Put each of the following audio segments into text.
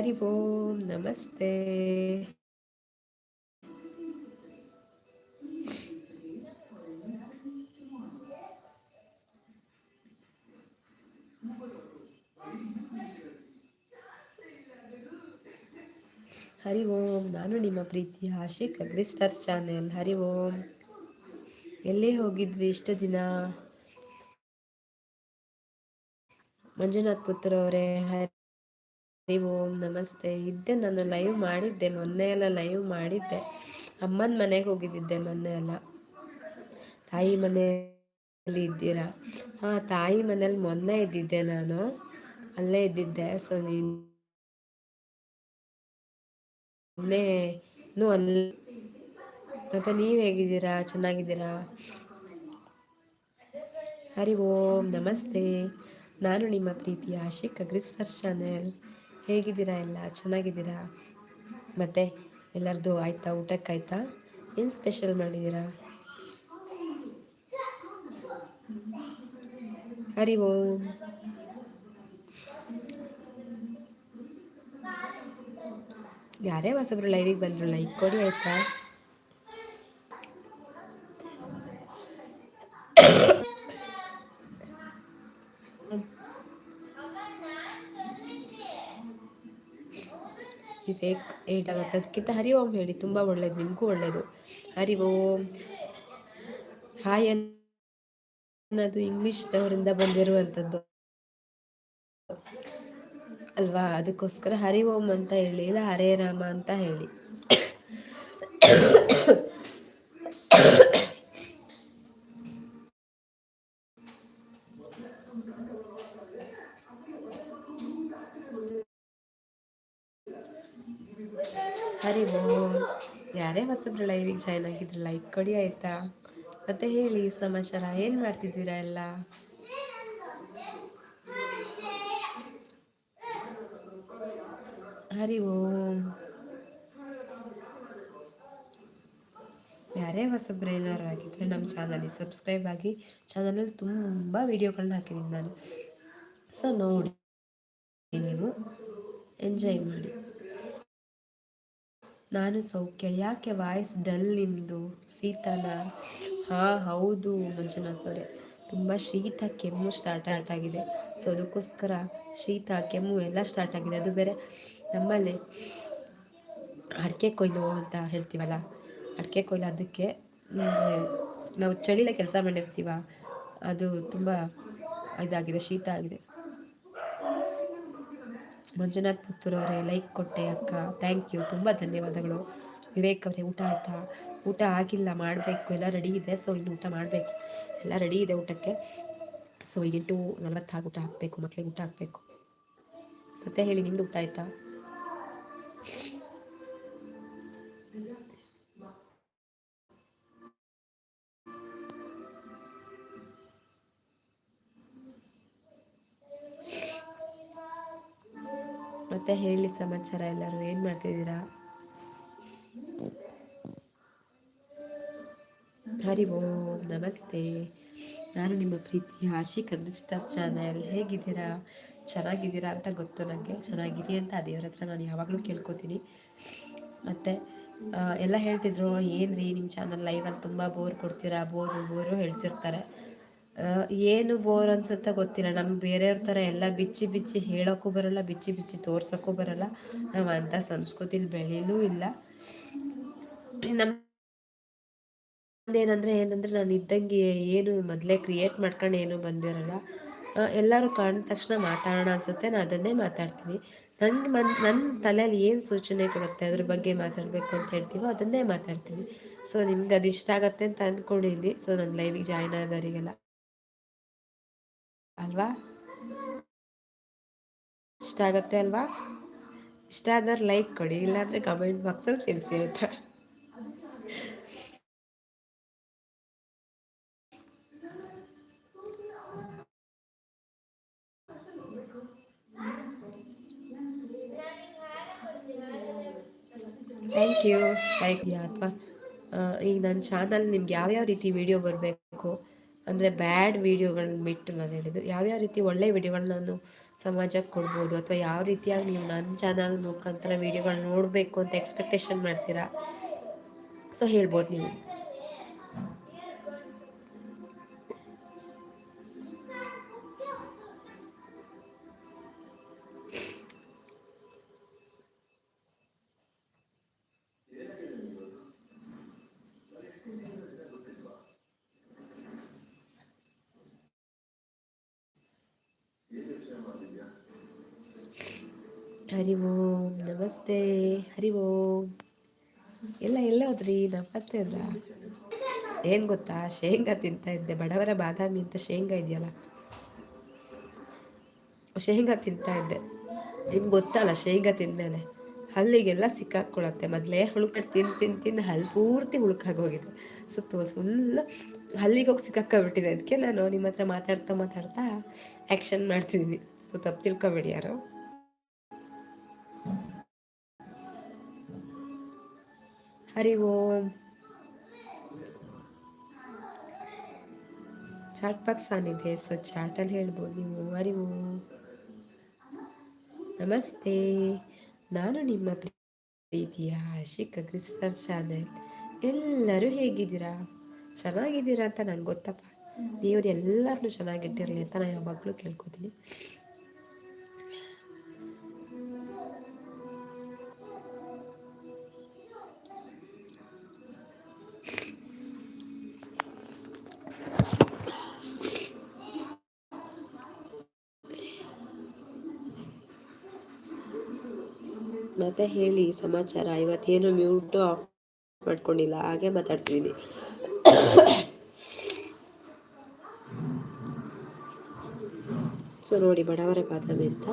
ಹರಿ ಓಂ ನಮಸ್ತೆ ಹರಿ ಓಂ ನಾನು ನಿಮ್ಮ ಪ್ರೀತಿಯ ಆಶಿಕ್ ಅಗ್ರಿಸ್ಟರ್ಸ್ ಚಾನೆಲ್. ಹರಿ ಓಂ ಎಲ್ಲೇ ಹೋಗಿದ್ರಿ ಇಷ್ಟು ದಿನ? ಮಂಜುನಾಥ್ ಪುತ್ರ ಅವರೇ ಹರಿ ಓಂ ನಮಸ್ತೆ. ಇದ್ದೆ ನಾನು ಲೈವ್ ಮಾಡಿದ್ದೆ, ಮೊನ್ನೆ ಎಲ್ಲ ಲೈವ್ ಮಾಡಿದ್ದೆ. ಅಮ್ಮನ ಮನೆಗೆ ಹೋಗಿದ್ದಿದ್ದೆ ಮೊನ್ನೆ ಎಲ್ಲ. ತಾಯಿ ಮನೆಯಲ್ಲಿ ಇದ್ದೀರಾ? ಹಾ, ತಾಯಿ ಮನೇಲಿ ಮೊನ್ನೆ ಇದ್ದಿದ್ದೆ ನಾನು. ಅಲ್ಲೇ ಇದ್ದಿದ್ದೆ. ಸೊ ನೀನು ಅಲ್ಲಿ ಮತ್ತೆ ನೀವ್ ಹೇಗಿದ್ದೀರಾ? ಚೆನ್ನಾಗಿದ್ದೀರಾ? ಹರಿ ಓಂ ನಮಸ್ತೆ. ನಾನು ನಿಮ್ಮ ಪ್ರೀತಿ ಆಶಿಕ್ ಅಗ್ರಿಸರ್ ಚಾನೆಲ್. ಹೇಗಿದ್ದೀರಾ ಎಲ್ಲ? ಚೆನ್ನಾಗಿದ್ದೀರಾ? ಮತ್ತು ಎಲ್ಲರದು ಆಯಿತಾ? ಊಟಕ್ಕಾಯ್ತಾ? ಏನು ಸ್ಪೆಷಲ್ ಮಾಡಿದ್ದೀರಾ? ಹರಿ ಓಂ. ಯಾರೇ ಹೊಸಬ್ರು ಲೈವಿಗೆ ಬಂದರು ಲೈಕ್ ಕೊಡಿ ಆಯಿತಾ? ವಿವೇಕ್ ಏಟ್ ಆಗುತ್ತೆ ಅದಕ್ಕಿಂತ ಹರಿ ಓಂ ಹೇಳಿ ತುಂಬ ಒಳ್ಳೇದು, ನಿಮಗೂ ಒಳ್ಳೇದು. ಹರಿ ಓಂ ಹಾಯ್ ಅನ್ನೋದು ಇಂಗ್ಲೀಷ್ನವರಿಂದ ಬಂದಿರುವಂಥದ್ದು ಅಲ್ವಾ? ಅದಕ್ಕೋಸ್ಕರ ಹರಿ ಓಂ ಅಂತ ಹೇಳಿ, ಇಲ್ಲ ಹರೇ ರಾಮ ಅಂತ ಹೇಳಿ ಹರಿ ಓಂ ಯಾರೇ ಹೊಸಬ್ರು ಲೈವಿಗೆ ಜಾಯ್ನ್ ಆಗಿದ್ರು ಲೈಕ್ ಕೊಡಿ ಆಯಿತಾ? ಮತ್ತೆ ಹೇಳಿ ಸಮಾಚಾರ, ಏನು ಮಾಡ್ತಿದ್ದೀರಾ ಎಲ್ಲ? ಹರಿ ಓಂ. ಯಾರೇ ಹೊಸಬ್ರು ಏನಾರು ಆಗಿದ್ರೆ ನಮ್ಮ ಚಾನಲಿಗೆ ಸಬ್ಸ್ಕ್ರೈಬ್ ಆಗಿ. ಚಾನಲಲ್ಲಿ ತುಂಬ ವೀಡಿಯೋಗಳನ್ನ ಹಾಕಿದ್ದೀನಿ ನಾನು. ಸೊ ನೋಡಿ ನೀವು ಎಂಜಾಯ್ ಮಾಡಿ. ನಾನು ಸೌಖ್ಯ. ಯಾಕೆ ವಾಯ್ಸ್ ಡಲ್ ನಿಮ್ಮದು ಶೀತನ ಹಾಂ, ಹೌದು ಮಂಜುನಾಥ್ ಅವರೇ. ತುಂಬ ಶೀತ ಕೆಮ್ಮು ಸ್ಟಾರ್ಟ್ ಆಗಿದೆ ಸೊ ಅದಕ್ಕೋಸ್ಕರ ಶೀತ, ಕೆಮ್ಮು ಎಲ್ಲ ಸ್ಟಾರ್ಟ್ ಆಗಿದೆ. ಅದು ಬೇರೆ ನಮ್ಮಲ್ಲಿ ಅಡಿಕೆ ಕೊಯ್ಲು ಅಂತ ಹೇಳ್ತೀವಲ್ಲ? ಅಡಿಕೆ ಕೊಯ್ಲು ಅದಕ್ಕೆ ನಾವು ಚಳಿಲೇ ಕೆಲಸ ಮಾಡಿರ್ತೀವ, ಅದು ತುಂಬ ಇದಾಗಿದೆ, ಶೀತ ಆಗಿದೆ. ಮಂಜುನಾಥ್ ಪುತ್ತೂರು ಅವರೇ ಲೈಕ್ ಕೊಟ್ಟೆ ಅಕ್ಕ. ಥ್ಯಾಂಕ್ ಯು ತುಂಬ ಧನ್ಯವಾದಗಳು. ವಿವೇಕ್ ಅವರೇ, ಊಟ ಆಯಿತಾ? ಊಟ ಆಗಿಲ್ಲ, ಮಾಡಬೇಕು. ಎಲ್ಲ ರೆಡಿ ಇದೆ. ಸೊ ಇನ್ನು ಊಟ ಮಾಡಬೇಕು. ಎಲ್ಲ ರೆಡಿ ಇದೆ ಊಟಕ್ಕೆ. ಸೊ ಎಂಟು ನಲ್ವತ್ತಾಗ ಊಟ ಹಾಕಬೇಕು. ಮಕ್ಕಳಿಗೆ ಊಟ ಹಾಕಬೇಕು. ಮತ್ತೆ ಹೇಳಿ, ನಿಮ್ದು ಊಟ ಆಯಿತಾ? ಮತ್ತೆ ಹೇಳಿ ಸಮಾಚಾರ ಎಲ್ಲರೂ, ಏನು ಮಾಡ್ತಿದ್ದೀರಾ? ಹರಿ ಓಂ, ನಮಸ್ತೆ. ನಾನು ನಿಮ್ಮ ಪ್ರೀತಿ ಆಶಿಕ್ ಅಗ್ರಿಸ್ಟಾರ್ ಚಾನೆಲ್. ಹೇಗಿದ್ದೀರಾ? ಚೆನ್ನಾಗಿದ್ದೀರಾ ಅಂತ ಗೊತ್ತು ನನಗೆ ಚೆನ್ನಾಗಿದೆ ಅಂತ ದೇವ್ರ ಹತ್ರ ನಾನು ಯಾವಾಗಲೂ ಕೇಳ್ಕೊತೀನಿ. ಮತ್ತು ಎಲ್ಲ ಹೇಳ್ತಿದ್ರು ಏನು ರೀ ನಿಮ್ಮ ಚಾನಲ್ ಲೈವಲ್ಲಿ ತುಂಬ ಬೋರ್ ಕೊಡ್ತೀರಾ? ಬೋರು ಬೋರು ಹೇಳ್ತಿರ್ತಾರೆ. ಏನು ಬೋರ್ ಅನ್ಸುತ್ತೆ ಗೊತ್ತಿಲ್ಲ. ನಮ್ಗೆ ಬೇರೆಯವ್ರ ಥರ ಎಲ್ಲ ಬಿಚ್ಚಿ ಬಿಚ್ಚಿ ಹೇಳೋಕ್ಕೂ ಬರಲ್ಲ, ಬಿಚ್ಚಿ ಬಿಚ್ಚಿ ತೋರ್ಸೋಕ್ಕೂ ಬರಲ್ಲ. ನಾವು ಅಂಥ ಸಂಸ್ಕೃತಿಲಿ ಬೆಳೀಲೂ ಇಲ್ಲ. ಏನಂದ್ರೆ ಏನಂದರೆ ನಾನು ಇದ್ದಂಗೆ ಏನು ಮೊದಲೇ ಕ್ರಿಯೇಟ್ ಮಾಡ್ಕೊಂಡು ಏನು ಬಂದಿರಲ್ಲ ಎಲ್ಲರೂ ಕಾಣಿದ ತಕ್ಷಣ ಮಾತಾಡೋಣ ಅನ್ಸುತ್ತೆ. ನಾನು ಅದನ್ನೇ ಮಾತಾಡ್ತೀನಿ. ನನಗೆ ಮನ್ ನನ್ನ ತಲೆಯಲ್ಲಿ ಏನು ಸೂಚನೆ ಕೊಡುತ್ತೆ, ಅದ್ರ ಬಗ್ಗೆ ಮಾತಾಡಬೇಕು ಅಂತ ಹೇಳ್ತೀವೋ ಅದನ್ನೇ ಮಾತಾಡ್ತೀನಿ. ಸೊ ನಿಮ್ಗೆ ಅದು ಇಷ್ಟ ಆಗತ್ತೆ ಅಂತ ಅಂದ್ಕೊಂಡಿದ್ದೀನಿ ಸೊ ನನ್ನ ಲೈವಿಗೆ ಜಾಯ್ನ್ ಆದವರಿಗೆಲ್ಲ. ಅಲ್ವಾ? ಇಷ್ಟ ಆಗತ್ತೆ ಅಲ್ವಾ? ಇಷ್ಟ ಆದ್ರೆ ಲೈಕ್ ಕೊಡಿ, ಇಲ್ಲಾಂದ್ರೆ ಕಮೆಂಟ್ ಬಾಕ್ಸಲ್ಲಿ ತಿಳಿಸಿ ಆಯ್ತಾ? ಥ್ಯಾಂಕ್ ಯು ಲೈಕ್ ಅಥವಾ ಈಗ ನನ್ನ ಚಾನಲ್ ನಿಮ್ಗೆ ಯಾವ್ಯಾವ ರೀತಿ ವಿಡಿಯೋ ಬರಬೇಕು? ಅಂದರೆ ಬ್ಯಾಡ್ ವೀಡಿಯೋಗಳನ್ನ ಬಿಟ್ಟು ನಾನು ಹೇಳಿದ್ದು. ಯಾವ್ಯಾವ ರೀತಿ ಒಳ್ಳೆ ವಿಡಿಯೋಗಳನ್ನ ನಾನು ಸಮಾಜಕ್ಕೆ ಕೊಡ್ಬೋದು? ಅಥವಾ ಯಾವ ರೀತಿಯಾಗಿ ನೀವು ನನ್ನ ಚಾನಲ್ ಮುಖಾಂತರ ವೀಡಿಯೋಗಳನ್ನ ನೋಡಬೇಕು ಅಂತ ಎಕ್ಸ್ಪೆಕ್ಟೇಷನ್ ಮಾಡ್ತೀರಾ? ಸೊ ಹೇಳ್ಬೋದು ನೀವು. ಹರಿ ಓಂ, ನಮಸ್ತೆ, ಹರಿ ಓಂ. ಎಲ್ಲ ಎಲ್ಲ ಹೋದ್ರಿ ನಪ್ಪತ್ತೆ ಅದ್ರ? ಏನು ಗೊತ್ತಾ? ಶೇಂಗಾ ತಿಂತಾ ಇದ್ದೆ. ಬಡವರ ಬಾದಾಮಿ ಅಂತ ಶೇಂಗಾ ಇದೆಯಲ್ಲ? ಶೇಂಗಾ ತಿಂತಾ ಇದ್ದೆ. ನಿಮ್ಗೆ ಗೊತ್ತಲ್ಲ, ಶೇಂಗಾ ತಿಂದಮೇಲೆ ಹಲ್ಲಿಗೆಲ್ಲ ಸಿಕ್ಕಾಕೊಳತ್ತೆ ಮೊದಲೇ ಹುಳುಕಟ್ಟು ತಿಂದು ತಿಂದು ತಿಂದು ಹಲ್ಲು ಪೂರ್ತಿ ಹುಳುಕಾಗೋಗಿದೆ ಸುತ್ತ ಫುಲ್ ಹಲ್ಲಿಗೆ ಹೋಗಿ ಸಿಕ್ಕಾಕೊಬಿಟ್ಟಿದೆ ಅದಕ್ಕೆ ನಾನು ನಿಮ್ಮ ಹತ್ರ ಮಾತಾಡ್ತಾ ಮಾತಾಡ್ತಾ ಆ್ಯಕ್ಷನ್ ಮಾಡ್ತಿದ್ದೀನಿ ಸೊ ತಪ್ಪು ತಿಳ್ಕೊಬೇಡಿ ಯಾರು. ಹರಿ ಓಂ ಚಾಟ್ ಬಾಕ್ಸ್ ಆನಿದೆ ಸೊ ಚಾಟಲ್ಲಿ ಹೇಳ್ಬೋದು ನೀವು. ಹರಿ ಓಂ ನಮಸ್ತೆ. ನಾನು ನಿಮ್ಮ ಪ್ರೀತಿಯ ಶಿಖ ಕ್ರಿಸ್ಟರ್ ಚಾನೆಲ್. ಎಲ್ಲರೂ ಹೇಗಿದ್ದೀರಾ? ಚೆನ್ನಾಗಿದ್ದೀರಾ ಅಂತ ನಂಗೆ ಗೊತ್ತಪ್ಪ. ದೇವ್ರು ಎಲ್ಲರನ್ನೂ ಚೆನ್ನಾಗಿಟ್ಟಿರಲಿ ಅಂತ ನಾನು ಯಾವಾಗಲೂ ಕೇಳ್ಕೊತೀನಿ. ಮತ್ತೆ ಹೇಳಿ ಸಮಾಚಾರ. ಇವತ್ತೇನು ಮ್ಯೂಟ್ ಆಫ್ ಮಾಡ್ಕೊಂಡಿಲ್ಲ ಹಾಗೆ ಮಾತಾಡ್ತಿದ್ದೀನಿ. ಸೊ ನೋಡಿ ಬಡವರ ಬಾದಾಮಿ ಅಂತ.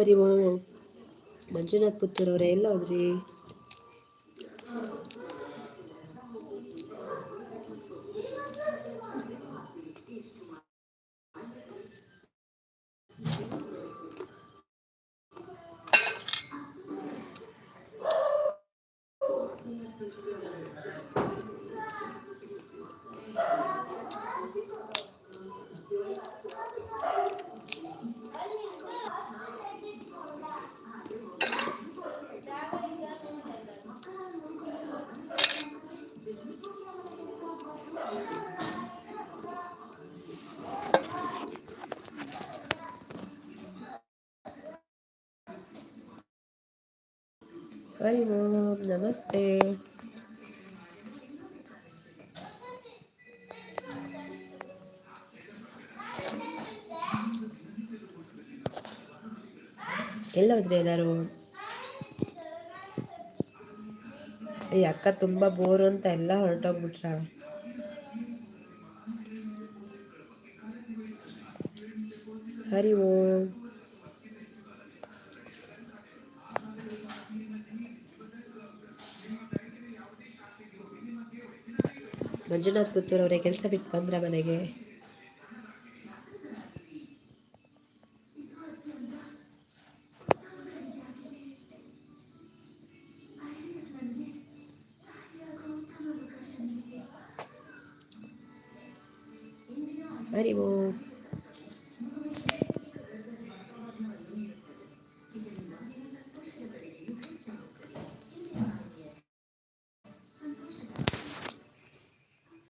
ಹರಿ ಮಂಜುನಾಥ್ ಪುತ್ತೂರವ್ರೆ ಎಲ್ಲ ಹರಿ ಓಂ, ನಮಸ್ತೆ. ಎಲ್ಲ ಹೋದ್ರೆ ಎಲ್ಲರೂ? ಈ ಅಕ್ಕ ತುಂಬಾ ಬೋರು ಅಂತ ಎಲ್ಲ ಹೊರಟೋಗ್ಬಿಟ್ರ? ಹರಿ ಓಂ. ಮಂಜುನಾಥ್ ಗೊತ್ತಿರೋರೆ ಕೆಲಸ ಬಿಟ್ಟು ಬಂದ್ರ ಮನೆಗೆ. ಹರಿ ಓಂ